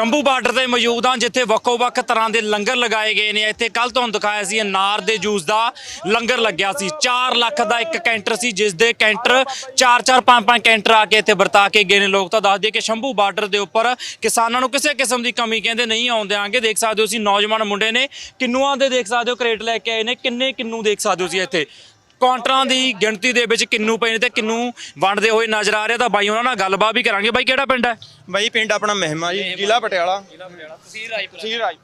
Shambhu border ਤੇ ਮੌਜੂਦ ਹਾਂ, ਜਿੱਥੇ ਵੱਖੋ-ਵੱਖ ਤਰ੍ਹਾਂ ਦੇ ਲੰਗਰ ਲਗਾਏ ਗਏ ਨੇ। ਇੱਥੇ ਕੱਲ ਤੁਹਾਨੂੰ ਦਿਖਾਇਆ ਸੀ ਅਨਾਰ ਦੇ ਜੂਸ ਦਾ ਲੰਗਰ ਲੱਗਿਆ ਸੀ। 4 ਲੱਖ ਦਾ ਇੱਕ ਕੈਂਟਰ ਸੀ, ਜਿਸ ਦੇ ਕੈਂਟਰ 4-4 5-5 ਕੈਂਟਰ ਆ ਕੇ ਇੱਥੇ ਵਰਤਾ ਕੇ ਗਏ ਨੇ। ਲੋਕ ਤਾਂ ਦੱਸ ਦਈਏ ਕਿ ਸ਼ੰਭੂ ਬਾਰਡਰ ਦੇ ਉੱਪਰ ਕਿਸਾਨਾਂ ਨੂੰ ਕਿਸੇ ਕਿਸਮ ਦੀ ਕਮੀ ਕਹਿੰਦੇ ਨਹੀਂ ਆਉਣ ਦਿਆਂਗੇ। ਦੇਖ ਸਕਦੇ ਹੋ ਤੁਸੀਂ ਨੌਜਵਾਨ ਮੁੰਡੇ ਨੇ ਕਿੰਨੂਆਂ ਦੇ ਦੇਖ ਸਕਦੇ ਹੋ, ਕਰੇਟ ਲੈ ਕੇ ਆਏ ਨੇ, ਕਿੰਨੇ ਕਿੰਨੂ ਦੇਖ ਸਕਦੇ ਹੋ ਤੁਸੀਂ ਇੱਥੇ? ਕਾਉਂਟਰਾਂ ਦੀ ਗਿਣਤੀ ਦੇ ਵਿੱਚ ਕਿੰਨੂ ਪਏ ਨੇ ਤੇ ਕਿੰਨੂ ਵੰਡਦੇ ਹੋਏ ਨਜ਼ਰ ਆ ਰਿਹਾ ਤਾਂ ਬਾਈ ਉਹਨਾਂ ਨਾਲ ਗੱਲਬਾਤ ਵੀ ਕਰਾਂਗੇ। ਬਾਈ ਕਿਹੜਾ ਪਿੰਡ ਹੈ? ਬਾਈ ਪਿੰਡ ਆਪਣਾ ਮਹਿਮਾ ਜੀ ਜ਼ਿਲ੍ਹਾ ਪਟਿਆਲਾ। ਤਹਿਸੀਲ ਰਾਜ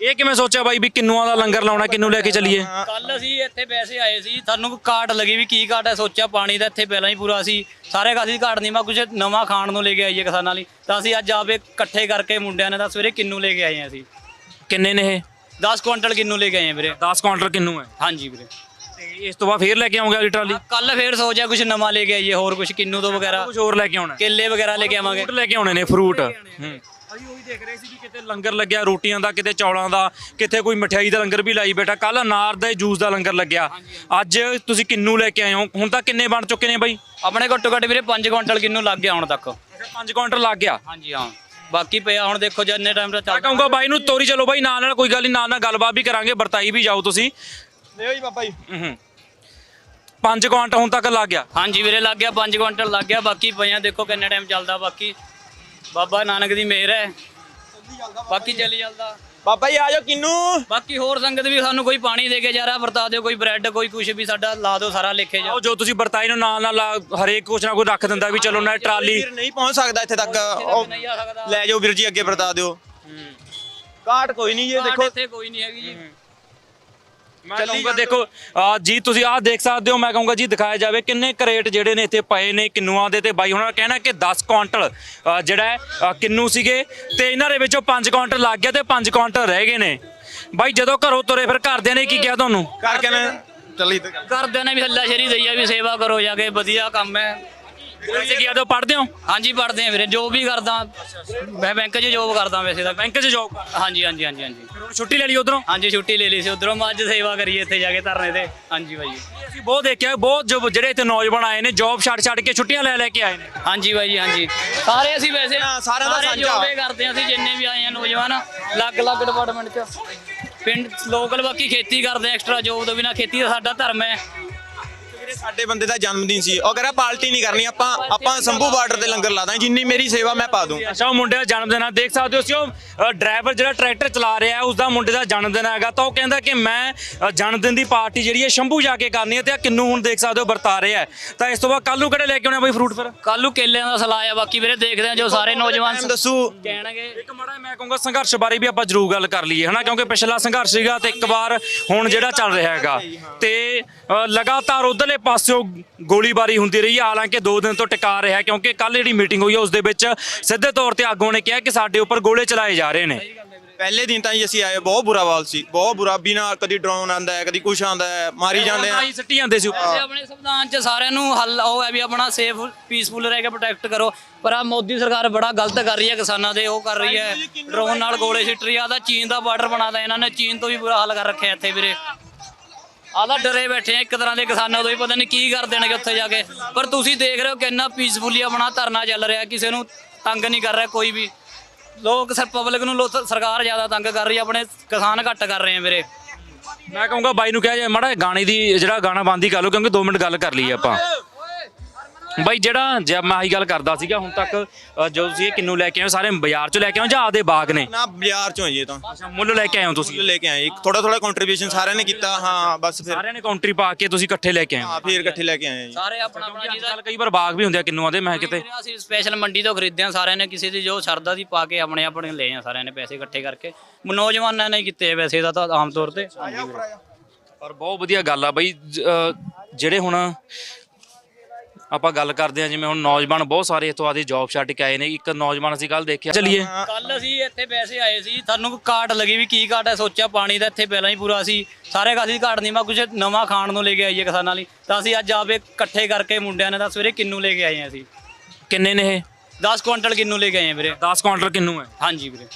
ਇਹ ਕਿਵੇਂ ਸੋਚਿਆ ਬਾਈ ਵੀ ਕਿੰਨੂਆਂ ਦਾ ਲੰਗਰ ਲਾਉਣਾ ਕਿੰਨੂ ਲੈ ਕੇ ਚੱਲੀਏ? ਕੱਲ ਅਸੀਂ ਇੱਥੇ ਵੈਸੇ ਆਏ ਸੀ ਸਾਨੂੰ ਕਾਟ ਲੱਗੀ ਵੀ ਕੀ ਕਾਟ ਹੈ ਸੋਚਿਆ ਪਾਣੀ ਦਾ ਇੱਥੇ ਪਹਿਲਾਂ ਹੀ ਪੂਰਾ ਸੀ ਸਾਰੇ ਕਾਸੀ ਕਾਟ ਨਹੀਂ ਮੈਂ ਕੁਝ ਨਵਾਂ ਖਾਣ ਨੂੰ ਲੈ ਕੇ ਆਈਏ ਕਿਸਾਨਾਂ ਲਈ। ਤਾਂ ਅਸੀਂ ਅੱਜ ਆਪੇ ਇਕੱਠੇ ਕਰਕੇ ਮੁੰਡਿਆਂ ਨੇ ਤਾਂ ਸਵੇਰੇ ਕਿੰਨੂ ਲੈ ਕੇ ਆਏ ਹਾਂ ਅਸੀਂ। ਕਿੰਨੇ ਨੇ ਇਹ? 10 ਕੁਇੰਟਲ ਕਿੰਨੂ ਲੈ ਕੇ ਆਏ ਹਾਂ ਵੀਰੇ। 10 ਕਾਉਂਟਰ ਕਿੰਨੂ ਹੈ? ਹਾਂਜੀ ਵੀਰੇ। ਤੇ ਇਸ ਤੋਂ ਬਾਅਦ ਫੇਰ ਲੈ ਕੇ ਆਉਂਗੇ ਅਗਲੀ ਟਰਾਲੀ ਕੱਲ ਫੇਰ ਸੋਚਿਆ ਕੁਝ ਨਵਾਂ ਲੈ ਕੇ ਆਈਏ ਹੋਰ ਕੁਝ ਕਿੰਨੂ ਤੋਂ ਵਗੈਰਾ। ਕੁਝ ਹੋਰ ਲੈ ਕੇ ਆਉਣਾ। ਕੇਲੇ ਵਗੈਰਾ ਲੈ ਕੇ ਆਵਾਂਗੇ। ਫਰੂਟ ਲੈ ਕੇ ਆਉਣੇ ਨੇ ਫਰੂਟ ਹੂੰ। ਅਸੀਂ ਉਹੀ ਦੇਖ ਰਹੇ ਸੀ ਕਿ ਕਿਤੇ ਲੰਗਰ ਲੱਗਿਆ ਰੋਟੀਆਂ ਦਾ ਕਿਤੇ ਚੌਲਾਂ ਦਾ ਕਿਤੇ ਕੋਈ ਮਠਿਆਈ ਦਾ ਲੰਗਰ ਵੀ ਲਾਈ ਬੈਠਾ। ਕੱਲ ਅਨਾਰ ਦੇ ਜੂਸ ਦਾ ਲੰਗਰ ਲੱਗਿਆ। ਅੱਜ ਤੁਸੀਂ ਕਿੰਨੂ ਲੈ ਕੇ ਆਏ ਹੋ? ਹੁਣ ਤਾਂ ਕਿੰਨੇ ਬਣ ਚੁੱਕੇ ਨੇ ਬਾਈ? ਆਪਣੇ ਘੱਟੋ ਘੱਟ ਵੀਰੇ 5 ਕੁਇੰਟਲ ਕਿੰਨੂ ਲੱਗ ਗਿਆ ਹੁਣ ਤੱਕ। ਅੱਛਾ 5 ਕਾਉਂਟਰ ਲੱਗ ਗਿਆ। ਹਾਂਜੀ ਹਾਂ। ਬਾਕੀ ਪਿਆ ਹੁਣ ਦੇਖੋ ਜਿੰਨੇ ਟਾਈਮ ਦਾ ਮੈਂ ਚੱਲ ਕਹੂੰਗਾ ਬਾਈ ਨੂੰ ਤੋਰੀ ਚਲੋ ਬਾਈ ਨਾਲ ਨਾਲ ਕੋਈ ਗੱਲ ਨਹੀਂ ਨਾਲ ਨਾਲ ਗੱਲਬਾਤ ਵੀ ਕਰਾਂਗੇ ਵਰਤਾਈ ਵੀ ਜਾਓ ਤੁਸੀਂ। ਲਿਓ ਜੀ ਬਾਬਾ ਜੀ। ਹੂੰ। 5 ਕਾਉਂਟਰ ਹੁਣ ਤੱਕ ਲੱਗ ਗਿਆ। ਹਾਂਜੀ ਵੀਰੇ ਲੱਗ ਗਿਆ 5 ਕੁਇੰਟਲ ਲੱਗ ਗਿਆ ਬਾਕੀ ਪਿਆ ਦੇਖੋ ਕਿੰਨੇ ਟਾਈਮ ਚੱਲਦਾ ਬਾਕੀ ਬਾਬਾ ਨਾਨਕ ਦੀ ਮਿਹਰ ਹੈ। ਬਾਕੀ ਚੱਲੀ ਚੱਲਦਾ ਬਾਬਾ ਜੀ ਆ ਜਾਓ ਕਿੰਨੂ। ਬਾਕੀ ਹੋਰ ਸੰਗਤ ਵੀ ਸਾਨੂੰ ਕੋਈ ਪਾਣੀ ਦੇ ਕੇ ਜਾ ਰਿਹਾ ਵਰਤਾ ਦਿਓ ਕੋਈ ਬ੍ਰੈਡ ਕੋਈ ਕੁਝ ਵੀ ਸਾਡਾ ਲਾ ਦਿਓ ਸਾਰਾ ਲਿਖੇ ਜਾ। ਜੋ ਤੁਸੀਂ ਵਰਤਾਈ ਨੂੰ ਨਾਲ ਨਾਲ ਹਰੇਕ ਕੁਛ ਨਾ ਕੋਈ ਰੱਖ ਦਿੰਦਾ ਵੀ ਚਲੋ ਨਾ ਟਰਾਲੀ। ਵੀਰ ਨਹੀਂ ਪਹੁੰਚ ਸਕਦਾ ਇੱਥੇ ਤੱਕ। ਲੈ ਜਾਓ ਵੀਰ ਜੀ ਅੱਗੇ ਵਰਤਾ ਦਿਓ। ਕਾਟ ਕੋਈ ਨਹੀਂ ਇਹ ਦੇਖੋ ਦੇਖੋ। ਇੱਥੇ ਕੋਈ ਨਹੀਂ ਹੈਗੀ ਜੀ। ਮੈਂ ਕਹੂੰਗਾ ਦੇਖੋ ਆ ਜੀ ਤੁਸੀਂ ਆਹ ਦੇਖ ਸਕਦੇ ਹੋ ਮੈਂ ਕਹੂੰਗਾ ਜੀ ਦਿਖਾਇਆ ਜਾਵੇ ਕਿੰਨੇ ਕਰੇਟ ਜਿਹੜੇ ਨੇ ਇੱਥੇ ਪਏ ਨੇ ਕਿੰਨੂਆਂ ਦੇ ਤੇ ਬਾਈ ਦਾ ਕਹਿਣਾ ਕਿ 10 ਕੁਆਂਟਲ ਜਿਹੜਾ ਹੈ, ਅ, ਕਿੰਨੂ ਸੀਗੇ ਤੇ ਇਹਨਾਂ ਦੇ ਵਿੱਚੋਂ 5 ਕੁਆਂਟਲ ਲੱਗ ਗਿਆ ਤੇ 5 ਕੁਆਂਟਲ ਰਹਿ ਗਏ ਨੇ। ਬਾਈ ਜਦੋਂ ਘਰੋਂ ਤੁਰੇ ਫਿਰ ਘਰਦਿਆਂ ਨੇ ਕੀ ਕਿਹਾ ਤੁਹਾਨੂੰ? ਕਰਕੇ ਨੇ ਚੱਲੀ ਤੇ। ਘਰਦਿਆਂ ਨੇ ਵੀ ਹੱਲਾ ਸ਼ਰੀ ਦਈਆ ਵੀ ਸੇਵਾ ਕਰੋ ਜਾ ਕੇ ਵਧੀਆ ਕੰਮ ਹੈ। ਤੁਸੀਂ ਕੀ ਆਦੋ ਪੜ੍ਹਦੇ ਹੋ? ਹਾਂਜੀ ਪੜਦੇ ਆ ਵੀਰੇ। ਜੋ ਵੀ ਕਰਦਾ। ਮੈਂ ਬੈਂਕ 'ਚ ਜੋਬ ਕਰਦਾ ਵੈਸੇ ਤਾਂ। ਬੈਂਕ 'ਚ ਜੋਬ ਹਾਂਜੀ ਹਾਂਜੀ ਹਾਂਜੀ ਹਾਂਜੀ। ਫਿਰ ਹੁਣ ਛੁੱਟੀ ਲੈ ਲਈ ਉਧਰੋਂ? ਹਾਂਜੀ ਛੁੱਟੀ ਲੈ ਲਈ ਸੀ ਉਧਰੋਂ। ਮੈਂ ਅੱਜ ਸੇਵਾ ਕਰੀ ਇੱਥੇ ਜਾ ਕੇ ਧਰਨੇ ਤੇ। ਹਾਂਜੀ ਬਾਈ ਜੀ। ਅਸੀਂ ਬਹੁਤ ਦੇਖਿਆ ਬਹੁਤ ਜੋ ਜਿਹੜੇ ਇੱਥੇ ਨੌਜਵਾਨ ਆਏ ਨੇ ਜੋਬ ਛੱਡ ਛੱਡ ਕੇ ਛੁੱਟੀਆਂ ਲੈ ਲੈ ਕੇ ਆਏ ਨੇ। ਹਾਂਜੀ ਬਾਈ ਜੀ ਹਾਂਜੀ। ਸਾਰੇ ਅਸੀਂ ਵੈਸੇ ਹਾਂ, ਸਾਰਿਆਂ ਦਾ ਸਾਰੇ ਸਾਂਝਾ। ਜੋਬੇ ਕਰਦੇ ਹਾਂ ਅਸੀਂ ਜਿੰਨੇ ਵੀ ਆਏ ਆ ਨੌਜਵਾਨ। ਅਲੱਗ-ਅਲੱਗ ਡਿਪਾਰਟਮੈਂਟ 'ਚ। ਪਿੰਡ ਲੋਕਲ ਬਾਕੀ ਖੇਤੀ ਕਰਦੇ ਐਕਸਟਰਾ ਜੋਬ ਤੋਂ ਬਿਨਾ ਖੇਤੀ ਦਾ ਸਾਡਾ ਧਰਮ ਹੈ। ਵੀਰੇ ਸਾਡੇ ਬੰਦੇ ਦਾ ਜਨਮ ਦਿਨ ਸੀ ਉਹ ਕਹਿੰਦਾ ਪਾਰਟੀ ਨਹੀਂ ਕਰਨੀ ਆਪਾਂ ਆਪਾਂ ਸੰਭੂ ਬਾਰਡਰ ਤੇ ਲੰਗਰ ਲਾ ਦਾਂ ਜਿੰਨੀ ਮੇਰੀ ਸੇਵਾ ਮੈਂ ਪਾ ਦੂੰ। ਅੱਛਾ ਉਹ ਮੁੰਡੇ ਦਾ ਜਨਮ ਦਿਨ ਆ ਦੇਖ ਸਕਦੇ ਹੋ ਸੀ ਉਹ ਡਰਾਈਵਰ ਜਿਹੜਾ ਟਰੈਕਟਰ ਚਲਾ ਰਿਹਾ ਹੈ ਉਸ ਦਾ ਮੁੰਡੇ ਦਾ ਜਨਮ ਦਿਨ ਹੈਗਾ ਤਾਂ ਉਹ ਕਹਿੰਦਾ ਕਿ ਮੈਂ ਜਨਮ ਦਿਨ ਦੀ ਪਾਰਟੀ ਜਿਹੜੀ ਹੈ ਸ਼ੰਭੂ ਜਾ ਕੇ ਕਰਨੀ ਹੈ ਤੇ ਆ ਕਿੰਨੂ ਹੁਣ ਦੇਖ ਸਕਦੇ ਹੋ ਵਰਤਾ ਰਿਹਾ ਹੈ। ਤਾਂ ਇਸ ਤੋਂ ਬਾਅਦ ਕੱਲ ਨੂੰ ਕਿਹੜੇ ਲੈ ਕੇ ਆਉਣੇ ਬਈ ਫਰੂਟ ਫਿਰ? ਕੱਲ ਨੂੰ ਕੇਲਿਆਂ ਦਾ ਸਲਾਹ ਆ ਬਾਕੀ ਵੀਰੇ ਦੇਖਦੇ ਆ ਜੋ ਸਾਰੇ ਨੌਜਵਾਨ ਦੱਸੂ। ਕਹਿਣਗੇ। ਇੱਕ ਮਾੜਾ ਮੈਂ ਕਹੂੰਗਾ ਸੰਘਰਸ਼ ਬਾਰੇ ਵੀ ਆਪਾਂ ਜ਼ਰੂਰ ਗੱਲ ਕਰ ਲਈਏ ਹਨਾ? ਕਿਉਂਕਿ ਪਿਛਲਾ ਸੰਘਰਸ਼ ਸੀਗਾ ਤੇ ਇੱਕ ਵਾਰ ਹੁਣ ਜਿਹੜਾ ਚੱਲ ਰਿਹਾ ਹੈਗਾ। ਤੇ ਲਗਾਤਾਰ ਉਧਰਲੇ ਪਾਸਿਓਂ ਗੋਲੀਬਾਰੀ ਹੁੰਦੀ ਰਹੀ ਹੈ। ਹਾਲਾਂਕਿ 2 ਦਿਨ ਤੋਂ ਟਿਕਾ ਰਿਹਾ ਕਿਉਂਕਿ ਕੱਲ ਜਿਹੜੀ ਮੀਟਿੰਗ ਹੋਈ ਹੈ ਉਸ ਦੇ ਵਿੱਚ ਸਿੱਧੇ ਤੌਰ ਤੇ ਆਗੂਆਂ ਨੇ ਕਿਹਾ ਕਿ ਸਾਡੇ ਉੱਪਰ ਗੋਲੇ ਚਲਾਏ ਜਾ ਰਹੇ ਨੇ। ਪਹਿਲੇ ਦਿਨ ਤਾਂ ਜੀ ਅਸੀਂ ਆਏ ਬਹੁਤ ਬੁਰਾ ਹਾਲ ਸੀ। ਬਹੁਤ ਬੁਰਾ ਬਿਨਾ ਕਦੀ ਡਰੋਨ ਆਂਦਾ ਹੈ ਕਦੀ ਕੁਛ ਆਂਦਾ ਹੈ ਮਾਰੀ ਜਾਂਦੇ ਆ। ਸਿੱਟੀ ਜਾਂਦੇ ਸੀ। ਉੱਪਰ ਆਪਣੇ ਸੰਵਿਧਾਨ 'ਚ ਸਾਰਿਆਂ ਨੂੰ ਹੱਲ ਉਹ ਹੈ ਵੀ ਆਪਣਾ ਸੇਫ ਪੀਸਫੁਲ ਰਹਿ ਕੇ ਪ੍ਰੋਟੈਕਟ ਕਰੋ। ਪਰ ਆ ਮੋਦੀ ਸਰਕਾਰ ਬੜਾ ਗਲਤ ਕਰ ਰਹੀ ਹੈ ਕਿਸਾਨਾਂ ਦੇ ਉਹ ਕਰ ਰਹੀ ਹੈ। ਡਰੋਨ ਨਾਲ ਗੋਲੇ ਸਿੱਟ ਰਹੀ ਆ ਤਾਂ ਚੀਨ ਦਾ ਬਾਰਡਰ ਬਣਾਦਾ ਇਹਨਾਂ ਨੇ ਚੀਨ ਤੋਂ ਵੀ ਬੁਰਾ ਹਾਲ ਕਰ ਰੱਖਿਆ ਇੱਥੇ ਵੀਰੇ। ਆਦਾ ਡਰੇ ਬੈਠੇ ਆ, ਇੱਕ ਤਰ੍ਹਾਂ ਦੇ ਕਿਸਾਨਾਂ ਤੋਂ ਹੀ, ਪਤਾ ਨਹੀਂ ਕੀ ਕਰ ਦੇਣਗੇ ਉੱਥੇ ਜਾ ਕੇ। ਪਰ ਤੁਸੀਂ ਦੇਖ ਰਹੇ ਹੋ ਕਿੰਨਾ ਪੀਸਫੁਲੀ ਆਪਣਾ ਧਰਨਾ ਚੱਲ ਰਿਹਾ, ਕਿਸੇ ਨੂੰ ਤੰਗ ਨਹੀਂ ਕਰ ਰਿਹਾ ਕੋਈ ਵੀ। ਲੋਕ ਸਰ ਪਬਲਿਕ ਨੂੰ ਲੋ- ਸਰਕਾਰ ਜ਼ਿਆਦਾ ਤੰਗ ਕਰ ਰਹੀ ਹੈ ਆਪਣੇ ਕਿਸਾਨ ਘੱਟ ਕਰ ਰਹੇ ਆ ਵੀਰੇ। ਮੈਂ ਕਹੂੰਗਾ ਬਾਈ ਨੂੰ ਕਿਹਾ ਜਾਏ, ਮਾੜਾ ਜਿਹਾ ਗਾਣੇ ਦੀ, ਜਿਹੜਾ ਗਾਣਾ ਬੰਦ ਹੀ ਕਰ ਲਓ, ਕਿਉਂਕਿ 2 ਮਿੰਟ ਗੱਲ ਕਰ ਲਈਏ ਆਪਾਂ। ਬਾਈ ਜਿਹੜਾ ਜੇ ਮੈਂ ਆਹੀ ਗੱਲ ਕਰਦਾ ਸੀਗਾ ਹੁਣ ਤੱਕ ਅ, ਜੋ ਤੁਸੀਂ ਇਹ ਕਿੰਨੂ ਲੈ ਕੇ ਆਏ ਹੋ ਸਾਰੇ ਬਾਜ਼ਾਰ ਚੋਂ ਲੈ ਕੇ ਆਏ ਹੋ ਜਾਂ ਆਪਦੇ ਬਾਗ ਨੇ? ਨਾ ਬਾਜ਼ਾਰ ਚੋਂ ਜੀ ਇਹ ਤਾਂ। ਅੱਛਾ ਮੁੱਲ ਲੈ ਕੇ ਆਏ ਹੋ ਤੁਸੀਂ? ਲੈ ਕੇ ਆਏ ਥੋੜਾ ਥੋੜਾ ਕੰਟਰੀਬਿਊਸ਼ਨ ਸਾਰਿਆਂ ਨੇ ਕੀਤਾ ਹਾਂ ਬਸ ਫਿਰ। ਸਾਰਿਆਂ ਨੇ ਕਾਉਂਟਰੀ ਪਾ ਕੇ ਤੁਸੀਂ ਇਕੱਠੇ ਲੈ ਕੇ ਆਏ ਹੋ? ਹਾਂ ਫਿਰ ਇਕੱਠੇ ਲੈ ਕੇ ਆਏ ਜੀ। ਸਾਰੇ ਆਪਣਾ ਆਪਣਾ ਅੱਜ ਕੱਲ੍ਹ ਕਈ ਵਾਰ ਬਾਗ ਵੀ ਹੁੰਦੇ ਆ ਕਿੰਨੂਆਂ ਦੇ ਮੈਂ ਕਿਤੇ ਅਸੀਂ ਸਪੈਸ਼ਲ ਮੰਡੀ ਤੋਂ ਖਰੀਦਦੇ ਆ ਸਾਰਿਆਂ ਨੇ ਕਿਸੇ ਦੀ ਜੋ ਸਰਦਾ ਦੀ ਪਾ ਕੇ ਆਪਣੇ ਆਪਣੇ ਲਏ ਆ ਸਾਰਿਆਂ ਨੇ ਪੈਸੇ ਇਕੱਠੇ ਕਰਕੇ। ਨੌਜਵਾਨਾਂ ਨੇ ਕੀਤੇ ਆ ਵੈਸੇ ਦਾ ਤਾਂ ਆਮ ਤੌਰ ਤੇ। ਪਰ ਬਹੁਤ ਵਧੀਆ ਗੱਲ ਆ ਬਈ ਜ- ਅ, ਜਿਹੜੇ ਹੁਣ ਆਪਾਂ ਗੱਲ ਕਰਦੇ ਆ ਜਿਵੇਂ ਹੁਣ ਨੌਜਵਾਨ ਬਹੁਤ ਸਾਰੇ ਇੱਥੋਂ ਆਦੀ ਜੌਬ ਛੱਡ ਕੇ ਆਏ ਨੇ। ਇੱਕ ਨੌਜਵਾਨ ਅਸੀਂ ਕੱਲ ਦੇਖਿਆ। ਚਲਿਏ। ਕੱਲ ਅਸੀਂ ਇੱਥੇ ਵੈਸੇ ਆਏ ਸੀ ਸਾਨੂੰ ਕਾਟ ਲੱਗੀ ਵੀ ਕੀ ਕਾਟ ਹੈ ਸੋਚਿਆ ਪਾਣੀ ਦਾ ਇੱਥੇ ਪਹਿਲਾਂ ਹੀ ਪੂਰਾ ਸੀ। ਸਾਰੇ ਕਾਸੀ ਕਾਟ ਨਹੀਂ ਮੈਂ ਕੁਝ ਨਵਾਂ ਖਾਣ ਨੂੰ ਲੈ ਕੇ ਆਈਏ ਕਿਸਾਨਾਂ ਲਈ। ਤਾਂ ਅਸੀਂ ਅੱਜ ਆਪੇ ਇਕੱਠੇ ਕਰਕੇ ਮੁੰਡਿਆਂ ਨੇ ਤਾਂ ਸਵੇਰੇ ਕਿੰਨੂ ਲੈ ਕੇ ਆਏ ਆ ਅਸੀਂ। ਕਿੰਨੇ ਨੇ ਇਹ? 10 ਕੁਇੰਟਲ ਕਿੰਨੂ ਲੈ ਕੇ ਆਏ ਆ ਵੀਰੇ। 10 ਕਾਉਂਟਰ ਕਿੰਨੂ ਹੈ? ਹਾਂਜੀ ਵੀਰੇ।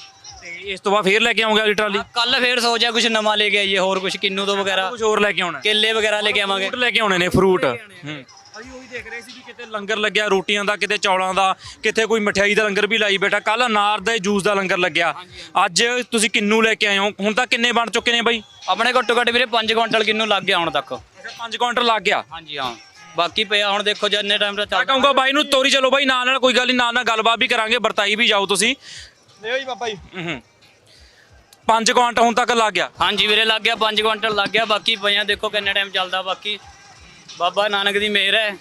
ਤੇ ਇਸ ਤੋਂ ਬਾਅਦ ਫੇਰ ਲੈ ਕੇ ਆਉਂਗੇ ਅਗਲੀ ਟਰਾਲੀ? ਕੱਲ ਫੇਰ ਸੋਚਿਆ ਕੁਝ ਨਵਾਂ ਲੈ ਕੇ ਆਈਏ ਹੋਰ ਕੁਝ ਕਿੰਨੂ ਤੋਂ ਵਗੈਰਾ। ਕੁਝ ਹੋਰ ਲੈ ਕੇ ਆਉਣਾ ਕੇਲੇ ਵਗੈਰਾ ਲੈ ਕੇ ਆਵਾਂਗੇ। ਫਰੂਟ ਲੈ ਕੇ ਆਉਣੇ ਨੇ ਫਰੂਟ। ਹੂੰ। ਅਸੀਂ ਉਹੀ ਦੇਖ ਰਹੇ ਸੀ ਵੀ ਕਿਤੇ ਲੰਗਰ ਲੱਗਿਆ ਰੋਟੀਆਂ ਦਾ ਕਿਤੇ ਚੌਲਾਂ ਦਾ ਕਿਤੇ ਕੋਈ ਮਠਿਆਈ ਦਾ ਲੰਗਰ ਵੀ ਲਾਈ ਬੈਠਾ। ਕੱਲ ਅਨਾਰ ਦੇ ਜੂਸ ਦਾ ਲੰਗਰ ਲੱਗਿਆ। ਅੱਜ ਤੁਸੀਂ ਕਿੰਨੂ ਲੈ ਕੇ ਆਏ ਹੋ? ਹੁਣ ਤਾਂ ਕਿੰਨੇ ਬਣ ਚੁੱਕੇ ਨੇ ਬਾਈ? ਆਪਣੇ ਘੱਟੋ ਘੱਟ ਵੀਰੇ 5 ਕੁਇੰਟਲ ਕਿੰਨੂ ਲੱਗ ਗਿਆ ਹੁਣ ਤੱਕ। ਅੱਛਾ 5 ਕੁਇੰਟਲ ਲੱਗ ਗਿਆ? ਹਾਂਜੀ ਹਾਂ। ਬਾਕੀ ਪਿਆ ਹੁਣ ਦੇਖੋ ਜਿੰਨੇ ਟਾਈਮ ਦਾ ਮੈਂ ਚੱਲ ਕਹੂੰਗਾ ਬਾਈ ਨੂੰ ਤੋਰੀ ਚਲੋ ਬਾਈ ਨਾਲ ਨਾਲ ਕੋਈ ਗੱਲ ਨਹੀਂ ਨਾਲ ਨਾਲ ਗੱਲਬਾਤ ਵੀ ਕਰਾਂਗੇ ਵਰਤਾਈ ਵੀ ਜਾਓ ਤੁਸੀਂ। ਲਿਓ ਜੀ ਬਾਬਾ ਜੀ। ਹੂੰ 5 ਕੁਇੰਟਲ ਹੁਣ ਤੱਕ ਲੱਗ ਗਿਆ। ਹਾਂਜੀ ਵੀਰੇ ਲੱਗ ਗਿਆ 5 ਕੁਇੰਟਲ ਲੱਗ ਗਿਆ ਬਾਕੀ ਪਿਆ ਦੇਖੋ ਕਿੰਨੇ ਟਾਈਮ ਚੱਲਦਾ ਬਾਕੀ ਬਾਬਾ ਨਾਨਕ ਦੀ ਮਿਹਰ ਹੈ।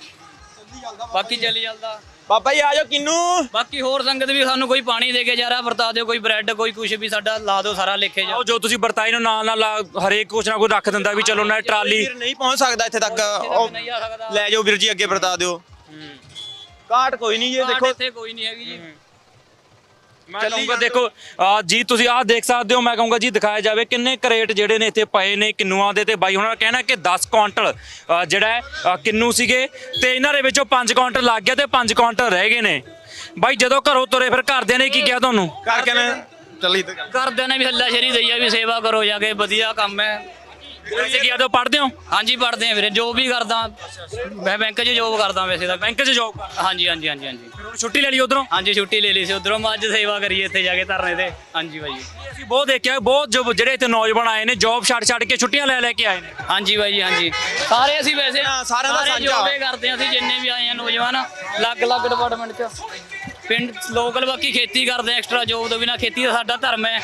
ਬਾਕੀ ਚੱਲੀ ਚੱਲਦਾ ਬਾਬਾ ਜੀ ਆ ਜਾਓ ਕਿੰਨੂ। ਬਾਕੀ ਹੋਰ ਸੰਗਤ ਵੀ ਸਾਨੂੰ ਕੋਈ ਪਾਣੀ ਦੇ ਕੇ ਜਾ ਰਿਹਾ ਵਰਤਾ ਦਿਓ ਕੋਈ ਬ੍ਰੈਡ ਕੋਈ ਕੁਝ ਵੀ ਸਾਡਾ ਲਾ ਦਿਓ ਸਾਰਾ ਲਿਖੇ ਜਾ। ਆਓ ਜੋ ਤੁਸੀਂ ਵਰਤਾਈ ਨੂੰ ਨਾਲ ਨਾਲ ਲਾ- ਹਰੇਕ ਕੁਛ ਨਾ ਕੋਈ ਰੱਖ ਦਿੰਦਾ ਵੀ ਚਲੋ ਨਾ ਟਰਾਲੀ। ਵੀਰ ਨਹੀਂ ਪਹੁੰਚ ਸਕਦਾ ਇੱਥੇ ਤੱਕ। ਉਹ ਨਹੀਂ ਆ ਸਕਦਾ। ਲੈ ਜਾਓ ਵੀਰ ਜੀ ਅੱਗੇ ਵਰਤਾ ਦਿਓ। ਕਾਟ ਕੋਈ ਨਹੀਂ ਦੇਖੋ ਦੇਖੋ। ਇੱਥੇ ਕੋਈ ਨਹੀਂ ਹੈਗੀ ਜੀ। ਮੈਂ ਕਹੂੰਗਾ ਦੇਖੋ ਜੀ ਤੁਸੀਂ ਆਹ ਦੇਖ ਸਕਦੇ ਹੋ ਮੈਂ ਕਹੂੰਗਾ ਜੀ ਦਿਖਾਇਆ ਜਾਵੇ ਕਿੰਨੇ ਕਰੇਟ ਜਿਹੜੇ ਨੇ ਇੱਥੇ ਪਏ ਨੇ ਕਿੰਨੂਆਂ ਦੇ ਤੇ ਬਾਈ ਉਹਨਾਂ ਦਾ ਕਹਿਣਾ ਕਿ 10 ਕੁਇੰਟਲ ਅ, ਜਿਹੜਾ ਹੈ, ਕਿੰਨੂ ਸੀਗੇ ਤੇ ਇਹਨਾਂ ਦੇ ਵਿੱਚੋਂ 5 ਕੁਇੰਟਲ ਲੱਗ ਗਿਆ ਤੇ 5 ਕੁਇੰਟਲ ਰਹਿ ਗਏ ਨੇ। ਬਾਈ ਜਦੋਂ ਘਰੋਂ ਤੁਰੇ ਫਿਰ ਘਰਦਿਆਂ ਨੇ ਕੀ ਕਿਹਾ ਤੁਹਾਨੂੰ? ਕਰਕੇ ਨੇ ਚੱਲੀ ਤੇ। ਘਰਦਿਆਂ ਨੇ ਵੀ ਹੱਲਾ ਸ਼ੇਰੀ ਦਈ ਆ ਵੀ ਸੇਵਾ ਕਰੋ ਜਾ ਕੇ ਵਧੀਆ ਕੰਮ ਹੈ। ਵੈਸੇ ਕੀ ਆਦੋ ਪੜਦੇ ਹੋ? ਹਾਂਜੀ ਪੜਦੇ ਆ ਵੀਰੇ ਜੋ ਵੀ ਕਰਦਾ। ਮੈਂ ਬੈਂਕ 'ਚ ਜੋਬ ਕਰਦਾ ਵੈਸੇ ਤਾਂ। ਬੈਂਕ 'ਚ ਜੌਬ ਕਰ ਹਾਂਜੀ ਹਾਂਜੀ ਹਾਂਜੀ ਹਾਂਜੀ। ਫਿਰ ਹੁਣ ਛੁੱਟੀ ਲੈ ਲਈ ਉਧਰੋਂ? ਹਾਂਜੀ ਛੁੱਟੀ ਲੈ ਲਈ ਸੀ ਉਧਰੋਂ। ਮੈਂ ਅੱਜ ਸੇਵਾ ਕਰੀ ਇੱਥੇ ਜਾ ਕੇ ਧਰਨੇ ਤੇ। ਹਾਂਜੀ ਬਾਈ ਜੀ। ਅਸੀਂ ਬਹੁਤ ਦੇਖਿਆ ਬਹੁਤ ਜੋ ਜਿਹੜੇ ਇੱਥੇ ਨੌਜਵਾਨ ਆਏ ਨੇ ਜੌਬ ਛੱਡ ਛੱਡ ਕੇ ਛੁੱਟੀਆਂ ਲੈ ਲੈ ਕੇ ਆਏ ਨੇ। ਹਾਂਜੀ ਬਾਈ ਜੀ ਹਾਂਜੀ। ਸਾਰੇ ਅਸੀਂ ਵੈਸੇ ਹਾਂ, ਸਾਰਿਆਂ ਦਾ ਸਾਂਝਾ। ਜੋਬੇ ਕਰਦੇ ਹਾਂ ਅਸੀਂ ਜਿੰਨੇ ਵੀ ਆਏ ਆ ਨੌਜਵਾਨ। ਅਲੱਗ-ਅਲੱਗ ਡਿਪਾਰਟਮੈਂਟ 'ਚ। ਪਿੰਡ ਲੋਕਲ ਬਾਕੀ ਖੇਤੀ ਕਰਦੇ ਐਕਸਟਰਾ ਜੋਬ ਤੋਂ ਬਿਨਾ ਖੇਤੀ ਦਾ ਸਾਡਾ ਧਰਮ ਹੈ।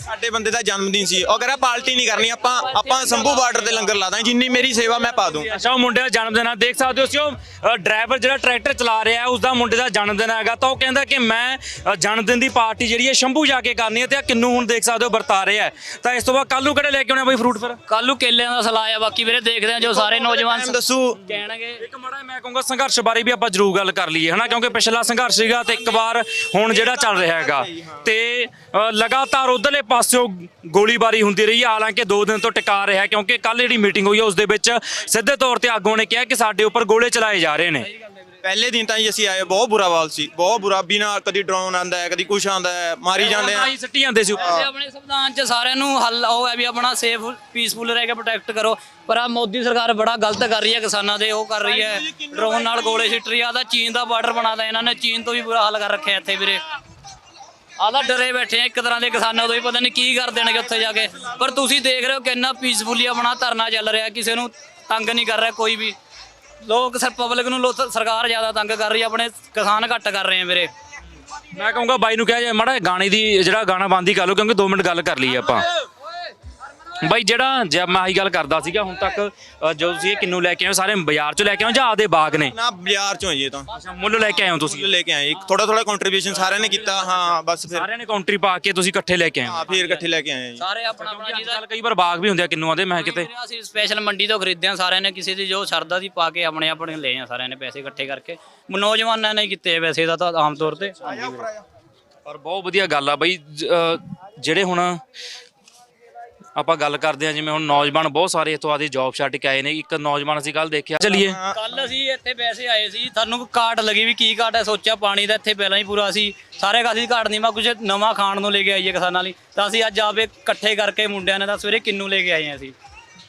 ਸਾਡੇ ਬੰਦੇ ਦਾ ਜਨਮ ਦਿਨ ਸੀ। ਉਹ ਕਹਿੰਦਾ ਪਾਰਟੀ ਨਹੀਂ ਕਰਨੀ ਆਪਾਂ ਆਪਾਂ ਸੰਭੂ ਬਾਰਡਰ ਤੇ ਲੰਗਰ ਲਾ ਜਿੰਨੀ ਮੇਰੀ ਸੇਵਾ ਮੈਂ ਪਾ ਦੂੰ। ਅੱਛਾ ਉਹ ਮੁੰਡੇ ਦਾ ਜਨਮ ਦਿਨ ਆ। ਦੇਖ ਸਕਦੇ ਹੋ ਸੀ ਉਹ ਡਰਾਈਵਰ ਜਿਹੜਾ ਟਰੈਕਟਰ ਚਲਾ ਰਿਹਾ ਹੈ ਉਸ ਦਾ ਮੁੰਡੇ ਦਾ ਜਨਮ ਦਿਨ ਹੈਗਾ। ਤਾਂ ਉਹ ਕਹਿੰਦਾ ਕਿ ਮੈਂ ਜਨਮ ਦਿਨ ਦੀ ਪਾਰਟੀ ਜਿਹੜੀ ਹੈ ਸ਼ੰਭੂ ਜਾ ਕੇ ਕਰਨੀ ਹੈ ਤੇ ਆ ਕਿੰਨੂ ਹੁਣ ਦੇਖ ਸਕਦੇ ਹੋ ਵਰਤਾ ਰਿਹਾ ਹੈ। ਤਾਂ ਇਸ ਤੋਂ ਬਾਅਦ ਕੱਲ ਨੂੰ ਕਿਹੜੇ ਲੈ ਕੇ ਆਉਣੇ ਬਈ ਫਰੂਟ ਫਿਰ? ਕੱਲ ਨੂੰ ਕੇਲਿਆਂ ਦਾ ਸਲਾਹ ਆ ਬਾਕੀ ਵੀਰੇ ਦੇਖਦੇ ਆ ਜੋ ਸਾਰੇ ਨੌਜਵਾਨ ਦੱਸੂ। ਕਹਿਣਗੇ। ਇੱਕ ਮਾੜਾ ਮੈਂ ਕਹੂੰਗਾ ਸੰਘਰਸ਼ ਬਾਰੇ ਵੀ ਆਪਾਂ ਜ਼ਰੂਰ ਗੱਲ ਕਰ ਲਈਏ ਹਨਾ? ਕਿਉਂਕਿ ਪਿਛਲਾ ਸੰਘਰਸ਼ ਸੀਗਾ ਤੇ ਇੱਕ ਵਾਰ ਹੁਣ ਜਿਹੜਾ ਚੱਲ ਰਿਹਾ ਹੈਗਾ। ਤੇ ਲਗਾਤਾਰ ਉਧਰਲੇ ਪਾਸਿਓਂ ਗੋਲੀਬਾਰੀ ਹੁੰਦੀ ਰਹੀ ਹੈ। ਹਾਲਾਂਕਿ 2 ਦਿਨ ਤੋਂ ਟਿਕਾ ਰਿਹਾ ਹੈ ਕਿਉਂਕਿ ਕੱਲ ਜਿਹੜੀ ਮੀਟਿੰਗ ਹੋਈ ਹੈ ਉਸ ਦੇ ਵਿੱਚ ਸਿੱਧੇ ਤੌਰ ਤੇ ਆਗੂਆਂ ਨੇ ਕਿਹਾ ਕਿ ਸਾਡੇ ਉੱਪਰ ਗੋਲੇ ਚਲਾਏ ਜਾ ਰਹੇ ਨੇ। ਪਹਿਲੇ ਦਿਨ ਤਾਂ ਜੀ ਅਸੀਂ ਆਏ ਬਹੁਤ ਬੁਰਾ ਹਾਲ ਸੀ। ਬਹੁਤ ਬੁਰਾ ਬਿਨਾ ਕਦੀ ਡਰੋਨ ਆਂਦਾ ਹੈ ਕਦੀ ਕੁਛ ਆਂਦਾ ਹੈ ਮਾਰੀ ਜਾਂਦੇ ਆ। ਸਿੱਟੀ ਜਾਂਦੇ ਸੀ। ਉੱਪਰ ਆਪਣੇ ਸੰਵਿਧਾਨ 'ਚ ਸਾਰਿਆਂ ਨੂੰ ਹੱਲ ਉਹ ਹੈ ਵੀ ਆਪਣਾ ਸੇਫ ਪੀਸਫੁਲ ਰਹਿ ਕੇ ਪ੍ਰੋਟੈਕਟ ਕਰੋ। ਪਰ ਆ ਮੋਦੀ ਸਰਕਾਰ ਬੜਾ ਗਲਤ ਕਰ ਰਹੀ ਹੈ ਕਿਸਾਨਾਂ ਦੇ ਉਹ ਕਰ ਰਹੀ ਹੈ। ਡਰੋਨ ਨਾਲ ਗੋਲੇ ਸਿੱਟ ਰਹੀ ਆ ਤਾਂ ਚੀਨ ਦਾ ਬਾਰਡਰ ਬਣਾਦਾ ਇਹਨਾਂ ਨੇ ਚੀਨ ਤੋਂ ਵੀ ਬੁਰਾ ਹਾਲ ਕਰ ਰੱਖਿਆ ਇੱਥੇ ਵੀਰੇ। ਆਦਾ ਡਰੇ ਬੈਠੇ ਆ, ਇੱਕ ਤਰ੍ਹਾਂ ਦੇ ਕਿਸਾਨਾਂ ਤੋਂ ਹੀ ਪਤਾ ਨਹੀਂ ਕੀ ਕਰ ਦੇਣਗੇ ਉੱਥੇ ਜਾ ਕੇ। ਪਰ ਤੁਸੀਂ ਦੇਖ ਰਹੇ ਹੋ ਕਿੰਨਾ ਪੀਸਫੁਲੀ ਆਪਣਾ ਧਰਨਾ ਚੱਲ ਰਿਹਾ, ਕਿਸੇ ਨੂੰ ਤੰਗ ਨਹੀਂ ਕਰ ਰਿਹਾ ਕੋਈ ਵੀ। ਲੋਕ ਸਰ ਪਬਲਿਕ ਨੂੰ ਲੋ- ਸਰਕਾਰ ਜ਼ਿਆਦਾ ਤੰਗ ਕਰ ਰਹੀ ਹੈ ਆਪਣੇ ਕਿਸਾਨ ਘੱਟ ਕਰ ਰਹੇ ਆ ਵੀਰੇ। ਮੈਂ ਕਹੂੰਗਾ ਬਾਈ ਨੂੰ ਕਿਹਾ ਜਾਏ, ਮਾੜਾ ਜਿਹਾ ਗਾਣੇ ਦੀ, ਜਿਹੜਾ ਗਾਣਾ ਬੰਦ ਹੀ ਕਰ ਲਓ, ਕਿਉਂਕਿ 2 ਮਿੰਟ ਗੱਲ ਕਰ ਲਈਏ ਆਪਾਂ। ਬਾਈ ਜਿਹੜਾ ਜੇ ਮੈਂ ਆਹੀ ਗੱਲ ਕਰਦਾ ਸੀਗਾ ਹੁਣ ਤੱਕ ਅ, ਜੋ ਤੁਸੀਂ ਇਹ ਕਿੰਨੂ ਲੈ ਕੇ ਆਏ ਹੋ ਸਾਰੇ ਬਾਜ਼ਾਰ ਚੋਂ ਲੈ ਕੇ ਆਏ ਹੋ ਜਾਂ ਆਪਦੇ ਬਾਗ ਨੇ? ਨਾ ਬਾਜ਼ਾਰ ਚੋਂ ਜੀ ਇਹ ਤਾਂ। ਅੱਛਾ ਮੁੱਲ ਲੈ ਕੇ ਆਏ ਹੋ ਤੁਸੀਂ? ਲੈ ਕੇ ਆਏ ਥੋੜਾ ਥੋੜਾ ਕੰਟਰੀਬਿਊਸ਼ਨ ਸਾਰਿਆਂ ਨੇ ਕੀਤਾ ਹਾਂ ਬਸ ਫਿਰ। ਸਾਰਿਆਂ ਨੇ ਕਾਉਂਟਰੀ ਪਾ ਕੇ ਤੁਸੀਂ ਇਕੱਠੇ ਲੈ ਕੇ ਆਏ ਹੋ? ਹਾਂ ਫਿਰ ਇਕੱਠੇ ਲੈ ਕੇ ਆਏ ਜੀ। ਸਾਰੇ ਆਪਣਾ ਆਪਣਾ ਅੱਜ ਜਿਹਦਾ ਕੱਲ੍ਹ ਕਈ ਵਾਰ ਬਾਗ ਵੀ ਹੁੰਦੇ ਆ ਕਿੰਨੂਆਂ ਦੇ ਮੈਂ ਕਿਤੇ ਅਸੀਂ ਸਪੈਸ਼ਲ ਮੰਡੀ ਤੋਂ ਖਰੀਦਦੇ ਹਾਂ ਸਾਰਿਆਂ ਨੇ ਕਿਸੇ ਦੀ ਜੋ ਸਰਦਾ ਦੀ ਪਾ ਕੇ ਆਪਣੇ ਆਪਣੇ ਲਏ ਆ ਸਾਰਿਆਂ ਨੇ ਪੈਸੇ ਇਕੱਠੇ ਕਰਕੇ। ਨੌਜਵਾਨਾਂ ਨੇ ਕੀਤੇ ਆ ਵੈਸੇ ਦਾ ਤਾਂ ਆਮ ਤੌਰ ਤੇ। ਔਰ ਬਹੁਤ ਵਧੀਆ ਗੱਲ ਆ ਬਈ ਜ- ਅ, ਜਿਹੜੇ ਹੁਣ ਆਪਾਂ ਗੱਲ ਕਰਦੇ ਆ ਜਿਵੇਂ ਹੁਣ ਨੌਜਵਾਨ ਬਹੁਤ ਸਾਰੇ ਇੱਥੋਂ ਆਦੀ ਜੌਬ ਛੱਡ ਕੇ ਆਏ ਨੇ ਇੱਕ ਨੌਜਵਾਨ ਅਸੀਂ ਕੱਲ ਦੇਖਿਆ। ਚਲਿਏ। ਕੱਲ ਅਸੀਂ ਇੱਥੇ ਵੈਸੇ ਆਏ ਸੀ ਸਾਨੂੰ ਕਾਟ ਲੱਗੀ ਵੀ ਕੀ ਕਾਟ ਹੈ ਸੋਚਿਆ ਪਾਣੀ ਦਾ ਇੱਥੇ ਪਹਿਲਾਂ ਹੀ ਪੂਰਾ ਸੀ। ਸਾਰੇ ਕਾਸੀ ਕਾਟ ਨਹੀਂ ਮੈਂ ਕੁਝ ਨਵਾਂ ਖਾਣ ਨੂੰ ਲੈ ਕੇ ਆਈਏ ਕਿਸਾਨਾਂ ਲਈ। ਤਾਂ ਅਸੀਂ ਅੱਜ ਆਪੇ ਇਕੱਠੇ ਕਰਕੇ ਮੁੰਡਿਆਂ ਨੇ ਤਾਂ ਸਵੇਰੇ ਕਿੰਨੂ ਲੈ ਕੇ ਆਏ ਹਾਂ ਅਸੀਂ।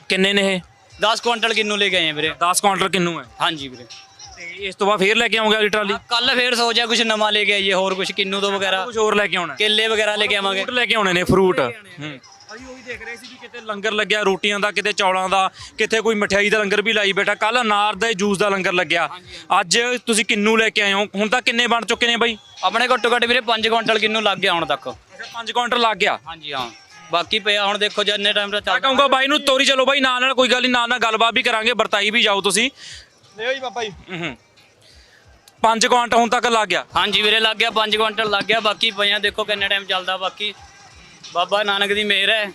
ਕਿੰਨੇ ਨੇ ਇਹ? 10 ਕੁਇੰਟਲ ਕਿੰਨੂ ਲੈ ਕੇ ਆਏ ਹਾਂ ਵੀਰੇ। 10 ਕਾਉਂਟਰ ਕਿੰਨੂ ਹੈ? ਹਾਂਜੀ ਵੀਰੇ। ਤੇ ਇਸ ਤੋਂ ਬਾਅਦ ਫੇਰ ਲੈ ਕੇ ਆਉਂਗੇ ਅਗਲੀ ਟਰਾਲੀ? ਕੱਲ ਫੇਰ ਸੋਚਿਆ ਕੁਝ ਨਵਾਂ ਲੈ ਕੇ ਆਈਏ ਹੋਰ ਕੁਝ ਕਿੰਨੂ ਤੋਂ ਵਗੈਰਾ। ਕੁਝ ਹੋਰ ਲੈ ਕੇ ਆਉਣਾ ਕੇਲੇ ਵਗੈਰਾ ਲੈ ਕੇ ਆਵਾਂਗੇ। ਫਰੂਟ ਲੈ ਕੇ ਆਉਣੇ ਨੇ ਫਰੂਟ। ਹੂੰ। ਅਸੀਂ ਉਹੀ ਦੇਖ ਰਹੇ ਸੀ ਵੀ ਕਿਤੇ ਲੰਗਰ ਲੱਗਿਆ ਰੋਟੀਆਂ ਦਾ ਕਿਤੇ ਚੌਲਾਂ ਦਾ ਕਿਤੇ ਕੋਈ ਮਠਿਆਈ ਦਾ ਲੰਗਰ ਵੀ ਲਾਈ ਬੈਠਾ। ਕੱਲ ਅਨਾਰ ਦੇ ਜੂਸ ਦਾ ਲੰਗਰ ਲੱਗਿਆ। ਅੱਜ ਤੁਸੀਂ ਕਿੰਨੂ ਲੈ ਕੇ ਆਏ ਹੋ? ਹੁਣ ਤਾਂ ਕਿੰਨੇ ਬਣ ਚੁੱਕੇ ਨੇ ਬਾਈ? ਆਪਣੇ ਘੱਟੋ ਘੱਟ ਵੀਰੇ 5 ਕੁਇੰਟਲ ਕਿੰਨੂ ਲੱਗ ਗਿਆ ਹੁਣ ਤੱਕ। ਅੱਛਾ 5 ਕਾਉਂਟਰ ਲੱਗ ਗਿਆ? ਹਾਂਜੀ ਹਾਂ। ਬਾਕੀ ਪਿਆ ਹੁਣ ਦੇਖੋ ਜਿੰਨੇ ਟਾਈਮ ਦਾ ਮੈਂ ਚੱਲ ਕਹੂੰਗਾ ਬਾਈ ਨੂੰ ਤੋਰੀ ਚਲੋ ਬਾਈ ਨਾਲ ਨਾਲ ਕੋਈ ਗੱਲ ਨਹੀਂ ਨਾਲ ਨਾਲ ਗੱਲਬਾਤ ਵੀ ਕਰਾਂਗੇ ਵਰਤਾਈ ਵੀ ਜਾਓ ਤੁਸੀਂ। ਲਿਓ ਜੀ ਬਾਬਾ ਜੀ। ਹੂੰ 5 ਕੁਆਂਟਲ ਹੁਣ ਤੱਕ ਲੱਗ ਗਿਆ। ਹਾਂਜੀ ਵੀਰੇ ਲੱਗ ਗਿਆ 5 ਕੁਇੰਟਲ ਲੱਗ ਗਿਆ ਬਾਕੀ ਪਿਆ ਦੇਖੋ ਕਿੰਨੇ ਟਾਈਮ ਚੱਲਦਾ ਬਾਕੀ ਬਾਬਾ ਨਾਨਕ ਦੀ ਮਿਹਰ ਹੈ।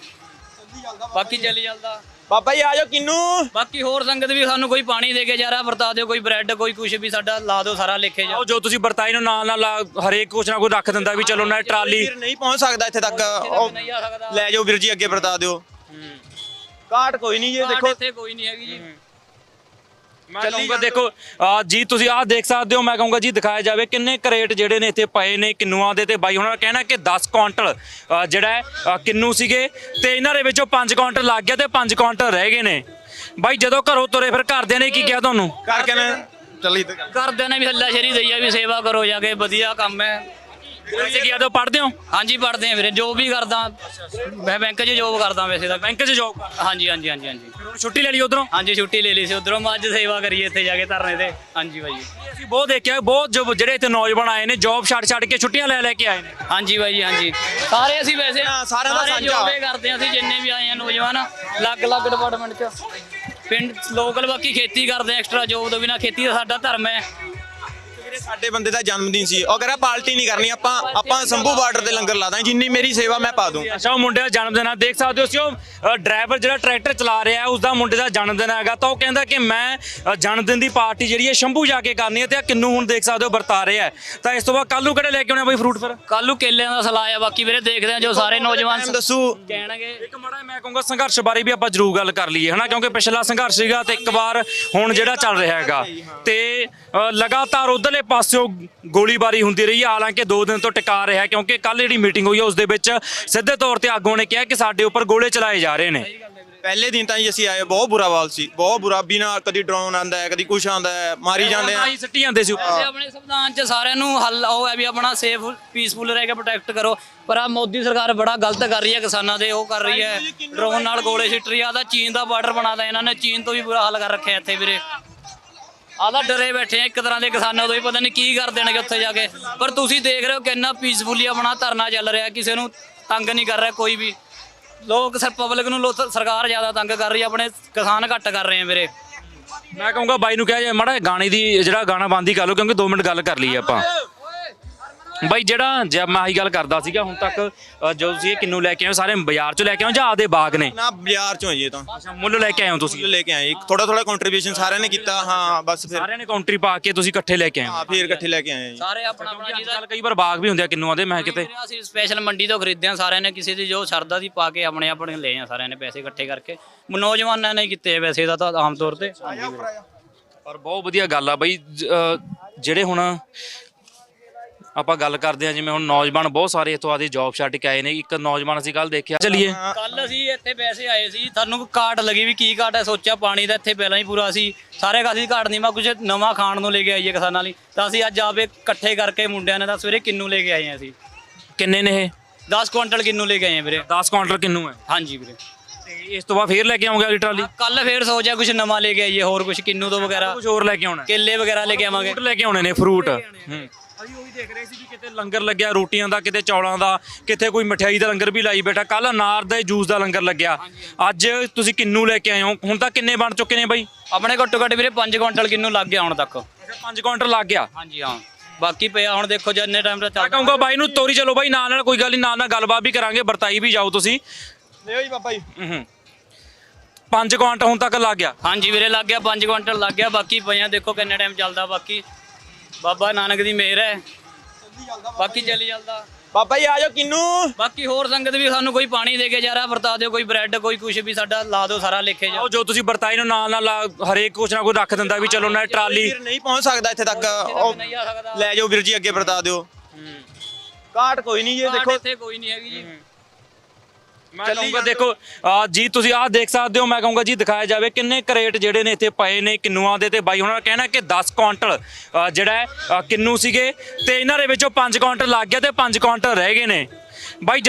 ਬਾਕੀ ਚੱਲੀ ਚੱਲਦਾ ਬਾਬਾ ਜੀ ਆ ਜਾਓ ਕਿੰਨੂ। ਬਾਕੀ ਹੋਰ ਸੰਗਤ ਵੀ ਸਾਨੂੰ ਕੋਈ ਪਾਣੀ ਦੇ ਕੇ ਜਾ ਰਿਹਾ ਵਰਤਾ ਦਿਓ ਕੋਈ ਬ੍ਰੈਡ ਕੋਈ ਕੁਝ ਵੀ ਸਾਡਾ ਲਾ ਦਿਓ ਸਾਰਾ ਲਿਖੇ ਜਾ ਆਓ ਜੋ ਤੁਸੀਂ ਵਰਤਾਈ ਨੂੰ ਨਾਲ ਨਾਲ ਹਰੇਕ ਕੁਛ ਨਾ ਕੋਈ ਰੱਖ ਦਿੰਦਾ ਵੀ ਚਲੋ ਨਾ ਟਰਾਲੀ ਵੀਰ ਨਹੀਂ ਪਹੁੰਚ ਸਕਦਾ ਇੱਥੇ ਤੱਕ ਉਹ ਨਹੀਂ ਆ ਸਕਦਾ। ਲੈ ਜਾਓ ਵੀਰ ਜੀ ਅੱਗੇ ਵਰਤਾ ਦਿਓ। ਕਾਟ ਕੋਈ ਨਹੀਂ ਜੀ ਦੇਖੋ। ਇੱਥੇ ਕੋਈ ਨਹੀਂ ਹੈਗੀ ਜੀ। ਮੈਂ ਕਹੂੰਗਾ ਦੇਖੋ ਆ ਜੀ ਤੁਸੀਂ ਆਹ ਦੇਖ ਸਕਦੇ ਹੋ ਮੈਂ ਕਹੂੰਗਾ ਜੀ ਦਿਖਾਇਆ ਜਾਵੇ ਕਿੰਨੇ ਕਰੇਟ ਜਿਹੜੇ ਨੇ ਇੱਥੇ ਪਏ ਨੇ ਕਿੰਨੂਆਂ ਦੇ ਤੇ ਬਾਈ ਉਹਨਾਂ ਦਾ ਕਹਿਣਾ ਕਿ 10 ਕੁਇੰਟਲ ਅ, ਜਿਹੜਾ ਹੈ, ਅ, ਕਿੰਨੂ ਸੀਗੇ ਤੇ ਇਹਨਾਂ ਦੇ ਵਿੱਚੋਂ 5 ਕੁਇੰਟਲ ਲੱਗ ਗਿਆ ਤੇ 5 ਕੁਇੰਟਲ ਰਹਿ ਗਏ ਨੇ। ਬਾਈ ਜਦੋਂ ਘਰੋਂ ਤੁਰੇ ਫਿਰ ਘਰਦਿਆਂ ਨੇ ਕੀ ਕਿਹਾ ਤੁਹਾਨੂੰ? ਕਰਕੇ ਨੇ? ਚੱਲ ਇੱਧਰ ਕਰ। ਘਰਦਿਆਂ ਨੇ ਵੀ ਹੱਲਾ ਸ਼ਰੀ ਦਈ ਆ ਵੀ ਸੇਵਾ ਕਰੋ ਜਾ ਕੇ ਵਧੀਆ ਕੰਮ ਹੈ। ਵੈਸੇ ਕੀ ਆਦੋ ਪੜ੍ਹਦੇ ਹੋ? ਹਾਂਜੀ ਪੜਦੇ ਆ ਵੀਰੇ ਜੋ ਵੀ ਕਰਦਾ। ਮੈਂ ਬੈਂਕ 'ਚ ਜੋਬ ਕਰਦਾ ਵੈਸੇ ਤਾਂ। ਬੈਂਕ 'ਚ ਜੌਬ ਹਾਂਜੀ ਹਾਂਜੀ ਹਾਂਜੀ ਹਾਂਜੀ। ਛੁੱਟੀ ਲੈ ਲਈ ਉਧਰੋਂ? ਹਾਂਜੀ ਛੁੱਟੀ ਲੈ ਲਈ ਸੀ ਉਧਰੋਂ। ਮੈਂ ਅੱਜ ਸੇਵਾ ਕਰੀਏ ਇੱਥੇ ਜਾ ਕੇ ਧਰਨੇ ਤੇ। ਹਾਂਜੀ ਬਾਈ ਅਸੀਂ ਬਹੁਤ ਦੇਖਿਆ ਬਹੁਤ ਜੋ ਜਿਹੜੇ ਇੱਥੇ ਨੌਜਵਾਨ ਆਏ ਨੇ ਜੌਬ ਛੱਡ ਛੱਡ ਕੇ ਛੁੱਟੀਆਂ ਲੈ ਲੈ ਕੇ ਆਏ ਨੇ। ਹਾਂਜੀ ਬਾਈ ਜੀ ਹਾਂਜੀ। ਸਾਰੇ ਅਸੀਂ ਵੈਸੇ ਹਾਂ, ਸਾਰਿਆਂ ਦਾ ਸਾਂਝਾ। ਜੋਬੇ ਕਰਦੇ ਹਾਂ ਅਸੀਂ ਜਿੰਨੇ ਵੀ ਆਏ ਆ ਨੌਜਵਾਨ। ਅਲੱਗ-ਅਲੱਗ ਡਿਪਾਰਟਮੈਂਟ 'ਚ। ਪਿੰਡ ਲੋਕਲ ਬਾਕੀ ਖੇਤੀ ਕਰਦੇ ਐਕਸਟਰਾ ਜੋਬ ਤੋਂ ਬਿਨਾ ਖੇਤੀ ਦਾ ਸਾਡਾ ਧਰਮ ਹੈ। ਵੀਰੇ ਸਾਡੇ ਬੰਦੇ ਦਾ ਜਨਮ ਦਿਨ ਸੀ ਉਹ ਕਹਿੰਦਾ ਪਾਰਟੀ ਨਹੀਂ ਕਰਨੀ ਆਪਾਂ ਆਪਾਂ ਸੰਭੂ ਬਾਰਡਰ ਤੇ ਲੰਗਰ ਲਾ ਦਾਂਗੇ ਜਿੰਨੀ ਮੇਰੀ ਸੇਵਾ ਮੈਂ ਪਾ ਦੂੰ। ਅੱਛਾ ਉਹ ਮੁੰਡੇ ਦਾ ਜਨਮ ਦਿਨ ਆ ਦੇਖ ਸਕਦੇ ਹੋ ਸੀ ਉਹ ਡਰਾਈਵਰ ਜਿਹੜਾ ਟਰੈਕਟਰ ਚਲਾ ਰਿਹਾ ਹੈ ਉਸ ਦਾ ਮੁੰਡੇ ਦਾ ਜਨਮ ਦਿਨ ਹੈਗਾ ਤਾਂ ਉਹ ਕਹਿੰਦਾ ਕਿ ਮੈਂ ਜਨਮ ਦਿਨ ਦੀ ਪਾਰਟੀ ਜਿਹੜੀ ਹੈ ਸ਼ੰਭੂ ਜਾ ਕੇ ਕਰਨੀ ਹੈ ਤੇ ਆ ਕਿੰਨੂ ਹੁਣ ਦੇਖ ਸਕਦੇ ਹੋ ਵਰਤਾ ਰਿਹਾ ਹੈ। ਤਾਂ ਇਸ ਤੋਂ ਬਾਅਦ ਕੱਲ ਨੂੰ ਕਿਹੜੇ ਲੈ ਕੇ ਆਉਣੇ ਬਈ ਫਰੂਟ ਫਿਰ ਕੱਲ ਨੂੰ ਕੇਲਿਆਂ ਦਾ ਸਲਾਹ ਆ ਬਾਕੀ ਵੀਰੇ ਦੇਖਦੇ ਆ ਜੋ ਸਾਰੇ ਨੌਜਵਾਨ ਦੱਸੂ। ਕਹਿਣਗੇ। ਇੱਕ ਮਾੜਾ ਮੈਂ ਕਹੂੰਗਾ ਸੰਘਰਸ਼ ਬਾਰੇ ਵੀ ਆਪਾਂ ਜ਼ਰੂਰ ਗੱਲ ਕਰ ਲਈਏ ਹਨਾ? ਕਿਉਂਕਿ ਪਿਛਲਾ ਸੰਘਰਸ਼ ਸੀਗਾ ਤੇ ਇੱਕ ਵਾਰ ਹੁਣ ਜਿਹੜਾ ਚੱਲ ਰਿਹਾ ਹੈਗਾ। ਤੇ ਲਗਾਤਾਰ ਉਧਰਲੇ ਪਾਸਿਓਂ ਗੋਲੀਬਾਰੀ ਹੁੰਦੀ ਰਹੀ ਹੈ। ਹਾਲਾਂਕਿ 2 ਦਿਨ ਤੋਂ ਟਿਕਾ ਰਿਹਾ ਕਿਉਂਕਿ ਕੱਲ ਜਿਹੜੀ ਮੀਟਿੰਗ ਹੋਈ ਹੈ ਉਸ ਦੇ ਵਿੱਚ ਸਿੱਧੇ ਤੌਰ ਤੇ ਆਗੂਆਂ ਨੇ ਕਿਹਾ ਕਿ ਸਾਡੇ ਉੱਪਰ ਗੋਲੇ ਚਲਾਏ ਜਾ ਰਹੇ ਨੇ। ਪਹਿਲੇ ਦਿਨ ਤਾਂ ਜੀ ਅਸੀਂ ਆਏ ਬਹੁਤ ਬੁਰਾ ਹਾਲ ਸੀ। ਬਹੁਤ ਬੁਰਾ ਬਿਨਾ ਕਦੀ ਡਰੋਨ ਆਂਦਾ ਹੈ ਕਦੀ ਕੁਛ ਆਂਦਾ ਹੈ ਮਾਰੀ ਜਾਂਦੇ ਆ। ਆਹੀ ਸਿੱਟੀ ਜਾਂਦੇ ਸੀ। ਉੱਪਰ ਆਪਣੇ ਸੰਵਿਧਾਨ 'ਚ ਸਾਰਿਆਂ ਨੂੰ ਹੱਲ ਉਹ ਹੈ ਵੀ ਆਪਣਾ ਸੇਫ ਪੀਸਫੁਲ ਰਹਿ ਕੇ ਪ੍ਰੋਟੈਕਟ ਕਰੋ। ਪਰ ਆ ਮੋਦੀ ਸਰਕਾਰ ਬੜਾ ਗਲਤ ਕਰ ਰਹੀ ਹੈ ਕਿਸਾਨਾਂ ਦੇ ਉਹ ਕਰ ਰਹੀ ਹੈ। ਡਰੋਨ ਨਾਲ ਗੋਲੇ ਸਿੱਟ ਰਹੀ ਆ ਦਾ ਚੀਨ ਦਾ ਬਾਰਡਰ ਬਣਾਦਾ ਇਹਨਾਂ ਨੇ। ਚੀਨ ਤੋਂ ਵੀ ਬੁਰਾ ਹਾਲ ਕਰ ਰੱਖਿਆ ਇੱਥੇ ਵੀਰੇ। ਆਦਾ ਡਰੇ ਬੈਠੇ ਆ, ਇੱਕ ਤਰ੍ਹਾਂ ਦੇ ਕਿਸਾਨਾਂ ਤੋਂ ਹੀ, ਪਤਾ ਨਹੀਂ ਕੀ ਕਰ ਦੇਣਗੇ ਉੱਥੇ ਜਾ ਕੇ। ਪਰ ਤੁਸੀਂ ਦੇਖ ਰਹੇ ਹੋ ਕਿੰਨਾ ਪੀਸਫੁਲੀ ਆਪਣਾ ਧਰਨਾ ਚੱਲ ਰਿਹਾ, ਕਿਸੇ ਨੂੰ ਤੰਗ ਨਹੀਂ ਕਰ ਰਿਹਾ ਕੋਈ ਵੀ। ਲੋਕ ਸਰ ਪਬਲਿਕ ਨੂੰ ਲੋਕ ਸਰਕਾਰ ਜ਼ਿਆਦਾ ਤੰਗ ਕਰ ਰਹੀ ਹੈ ਆਪਣੇ ਕਿਸਾਨ ਘੱਟ ਕਰ ਰਹੇ ਆ ਵੀਰੇ ਮੈਂ ਕਹੂੰਗਾ ਬਾਈ ਨੂੰ ਕਿਹਾ ਜੇ, ਮਾੜਾ ਜਿਹਾ ਗਾਣੇ ਦੀ, ਜਿਹੜਾ ਗਾਣਾ ਬੰਦ ਹੀ ਕਰ ਲਓ, ਕਿਉਂਕਿ 2 ਮਿੰਟ ਗੱਲ ਕਰ ਲਈਏ ਆਪਾਂ। ਬਾਈ ਜਿਹੜਾ ਜੇ ਮੈਂ ਆਹੀ ਗੱਲ ਕਰਦਾ ਸੀਗਾ ਹੁਣ ਤੱਕ ਅ, ਜੋ ਤੁਸੀਂ ਇਹ ਕਿੰਨੂ ਲੈ ਕੇ ਆਏ ਹੋ ਸਾਰੇ ਬਾਜ਼ਾਰ ਚੋਂ ਲੈ ਕੇ ਆਏ ਹੋ ਜਾਂ ਆਪਦੇ ਬਾਗ ਨੇ? ਨਾ ਬਾਜ਼ਾਰ ਚੋਂ ਜੀ ਇਹ ਤਾਂ। ਅੱਛਾ ਮੁੱਲ ਲੈ ਕੇ ਆਏ ਹੋ ਤੁਸੀਂ? ਲੈ ਕੇ ਆਏ ਥੋੜਾ ਥੋੜਾ ਕੰਟਰੀਬਿਊਸ਼ਨ ਸਾਰਿਆਂ ਨੇ ਕੀਤਾ ਹਾਂ ਬਸ ਫਿਰ। ਸਾਰਿਆਂ ਨੇ ਕਾਉਂਟਰੀ ਪਾ ਕੇ ਤੁਸੀਂ ਇਕੱਠੇ ਲੈ ਕੇ ਆਏ ਹੋ? ਹਾਂ ਫਿਰ ਇਕੱਠੇ ਲੈ ਕੇ ਆਏ ਜੀ। ਸਾਰੇ ਆਪਣਾ ਆਪਣਾ ਅੱਜ ਜਿਹਦਾ ਕੱਲ੍ਹ ਕਈ ਵਾਰ ਬਾਗ ਵੀ ਹੁੰਦੇ ਆ ਕਿੰਨੂਆਂ ਦੇ ਮੈਂ ਕਿਤੇ ਅਸੀਂ ਸਪੈਸ਼ਲ ਮੰਡੀ ਤੋਂ ਖਰੀਦਦੇ ਆ ਸਾਰਿਆਂ ਨੇ ਕਿਸੇ ਦੀ ਜੋ ਸਰਦਾ ਦੀ ਪਾ ਕੇ ਆਪਣੇ ਆਪਣੇ ਲਏ ਆ ਸਾਰਿਆਂ ਨੇ ਪੈਸੇ ਇਕੱਠੇ ਕਰਕੇ। ਨੌਜਵਾਨਾਂ ਨੇ ਕੀਤੇ ਆ ਵੈਸੇ ਦਾ ਤਾਂ ਆਮ ਤੌਰ ਤੇ। ਪਰ ਬਹੁਤ ਵਧੀਆ ਗੱਲ ਆ ਬਈ ਜ- ਅ, ਜਿਹੜੇ ਹੁਣ ਆਪਾਂ ਗੱਲ ਕਰਦੇ ਆ ਜਿਵੇਂ ਹੁਣ ਨੌਜਵਾਨ ਬਹੁਤ ਸਾਰੇ ਇੱਥੋਂ ਆਦੀ ਜੌਬ ਛੱਡ ਕੇ ਆਏ ਨੇ ਇੱਕ ਨੌਜਵਾਨ ਅਸੀਂ ਕੱਲ ਦੇਖਿਆ। ਚਲਿਏ। ਕੱਲ ਅਸੀਂ ਇੱਥੇ ਵੈਸੇ ਆਏ ਸੀ ਤੁਹਾਨੂੰ ਕਾਟ ਲੱਗੀ ਵੀ ਕੀ ਕਾਟ ਹੈ ਸੋਚਿਆ ਪਾਣੀ ਦਾ ਇੱਥੇ ਪਹਿਲਾਂ ਹੀ ਪੂਰਾ ਸੀ। ਸਾਰੇ ਕਾਸੀ ਕਾਟ ਨਹੀਂ ਮੈਂ ਕੁਝ ਨਵਾਂ ਖਾਣ ਨੂੰ ਲੈ ਕੇ ਆਈਏ ਕਿਸਾਨਾਂ ਲਈ। ਤਾਂ ਅਸੀਂ ਅੱਜ ਆਪੇ ਇਕੱਠੇ ਕਰਕੇ ਮੁੰਡਿਆਂ ਨੇ ਤਾਂ ਸਵੇਰੇ ਕਿੰਨੂ ਲੈ ਕੇ ਆਏ ਆ ਅਸੀਂ? ਕਿੰਨੇ ਨੇ ਇਹ? 10 ਕੁਇੰਟਲ ਕਿੰਨੂ ਲੈ ਕੇ ਆਏ ਆ ਵੀਰੇ? 10 ਕਾਉਂਟਰ ਕਿੰਨੂ ਹੈ? ਹਾਂਜੀ ਵੀਰੇ। ਤੇ ਇਸ ਤੋਂ ਬਾਅਦ ਫੇਰ ਲੈ ਕੇ ਆਉਂਗੇ ਅਗਲੀ ਟਰਾਲੀ? ਕੱਲ ਫੇਰ ਸੋਚਿਆ ਕੁਝ ਨਵਾਂ ਲੈ ਕੇ ਆਈਏ ਹੋਰ ਕੁਝ ਕਿੰਨੂ ਤੋਂ ਵਗੈਰਾ? ਕੁਝ ਹੋਰ ਲੈ ਕੇ ਆਉਣਾ ਕੇਲੇ ਵਗੈਰਾ ਲੈ ਕੇ ਆਵਾਂਗੇ। ਫਰੂਟ ਲੈ ਕੇ ਆਉਣੇ ਨੇ ਫਰੂਟ। ਹੂੰ। ਅਸੀਂ ਉਹੀ ਦੇਖ ਰਹੇ ਸੀ ਵੀ ਕਿਤੇ ਲੰਗਰ ਲੱਗਿਆ ਰੋਟੀਆਂ ਦਾ ਕਿਤੇ ਚੌਲਾਂ ਦਾ ਕਿਤੇ ਕੋਈ ਮਠਿਆਈ ਦਾ ਲੰਗਰ ਵੀ ਲਾਈ ਬੈਠਾ। ਕੱਲ ਅਨਾਰ ਦੇ ਜੂਸ ਦਾ ਲੰਗਰ ਲੱਗਿਆ। ਅੱਜ ਤੁਸੀਂ ਕਿੰਨੂ ਲੈ ਕੇ ਆਏ ਹੋ? ਹੁਣ ਤਾਂ ਕਿੰਨੇ ਬਣ ਚੁੱਕੇ ਨੇ ਬਾਈ? ਆਪਣੇ ਘੱਟੋ ਘੱਟ ਵੀਰੇ 5 ਕੁਇੰਟਲ ਕਿੰਨੂ ਲੱਗ ਗਿਆ ਹੁਣ ਤੱਕ। ਅੱਛਾ 5 ਕਾਉਂਟਰ ਲੱਗ ਗਿਆ? ਹਾਂਜੀ ਹਾਂ। ਬਾਕੀ ਪਿਆ ਹੁਣ ਦੇਖੋ ਜਿੰਨੇ ਟਾਈਮ ਦਾ ਮੈਂ ਚੱਲਦਾ ਕਹੂੰਗਾ ਬਾਈ ਨੂੰ ਤੋਰੀ ਚਲੋ ਬਾਈ ਨਾਲ ਨਾਲ ਕੋਈ ਗੱਲ ਨਹੀਂ ਨਾਲ ਨਾਲ ਗੱਲਬਾਤ ਵੀ ਕਰਾਂਗੇ ਵਰਤਾਈ ਵੀ ਜਾਓ ਤੁਸੀਂ। ਲਿਓ ਜੀ ਬਾਬਾ ਜੀ। ਹੂੰ 5 ਕੁਆਂਟਲ ਹੁਣ ਤੱਕ ਲੱਗ ਗਿਆ। ਹਾਂਜੀ ਵੀਰੇ ਲੱਗ ਗਿਆ 5 ਕੁਇੰਟਲ ਲੱਗ ਗਿਆ ਬਾਕੀ ਪਿਆ ਦੇਖੋ ਕਿੰਨੇ ਟਾਈਮ ਚੱਲਦਾ ਬਾਕੀ ਬਾਬਾ ਨਾਨਕ ਦੀ ਮਿਹਰ ਹੈ। ਬਾਕੀ ਚੱਲੀ ਚੱਲਦਾ ਬਾਬਾ ਜੀ ਆ ਜਾਓ ਕਿੰਨੂ। ਬਾਕੀ ਹੋਰ ਸੰਗਤ ਵੀ ਸਾਨੂੰ ਕੋਈ ਪਾਣੀ ਦੇ ਕੇ ਜਾ ਰਿਹਾ ਵਰਤਾ ਦਿਓ ਕੋਈ ਬ੍ਰੈਡ ਕੋਈ ਕੁਝ ਵੀ ਸਾਡਾ ਲਾ ਦਿਓ ਸਾਰਾ ਲਿਖੇ ਜਾ। ਉਹ ਜੋ ਤੁਸੀਂ ਵਰਤਾਈ ਨੂੰ ਨਾਲ ਨਾਲ ਹਰੇਕ ਕੁਛ ਨਾ ਕੋਈ ਰੱਖ ਦਿੰਦਾ ਵੀ ਚਲੋ ਨਾ ਟਰਾਲੀ। ਵੀਰ ਨਹੀਂ ਪਹੁੰਚ ਸਕਦਾ ਇੱਥੇ ਤੱਕ। ਉਹ ਨਹੀਂ ਆ ਸਕਦਾ। ਲੈ ਜਾਓ ਵੀਰ ਜੀ ਅੱਗੇ ਵਰਤਾ ਦਿਓ। ਕਾਟ ਕੋਈ ਨਹੀਂ ਇਹ ਦੇਖੋ ਦੇਖੋ। ਇੱਥੇ ਕੋਈ ਨਹੀਂ ਹੈਗੀ ਜੀ। ਮੈਂ ਕਹੂੰਗਾ ਦੇਖੋ ਆ ਜੀ ਤੁਸੀਂ ਆਹ ਦੇਖ ਸਕਦੇ ਹੋ ਮੈਂ ਕਹੂੰਗਾ ਜੀ ਦਿਖਾਇਆ ਜਾਵੇ ਕਿੰਨੇ ਕਰੇਟ ਜਿਹੜੇ ਨੇ ਇੱਥੇ ਪਏ ਨੇ ਕਿੰਨੂਆਂ ਦੇ ਤੇ ਬਾਈ। ਉਹਨਾਂ ਦਾ ਕਹਿਣਾ ਕਿ 10 ਕੁਆਂਟਲ ਜਿਹੜਾ ਹੈ, ਅ, ਕਿੰਨੂ ਸੀਗੇ ਤੇ ਇਹਨਾਂ ਦੇ ਵਿੱਚੋਂ 5 ਕੁਆਂਟਲ ਲੱਗ ਗਿਆ ਤੇ 5 ਕੁਆਂਟਲ ਰਹਿ ਗਏ ਨੇ। ਬਾਈ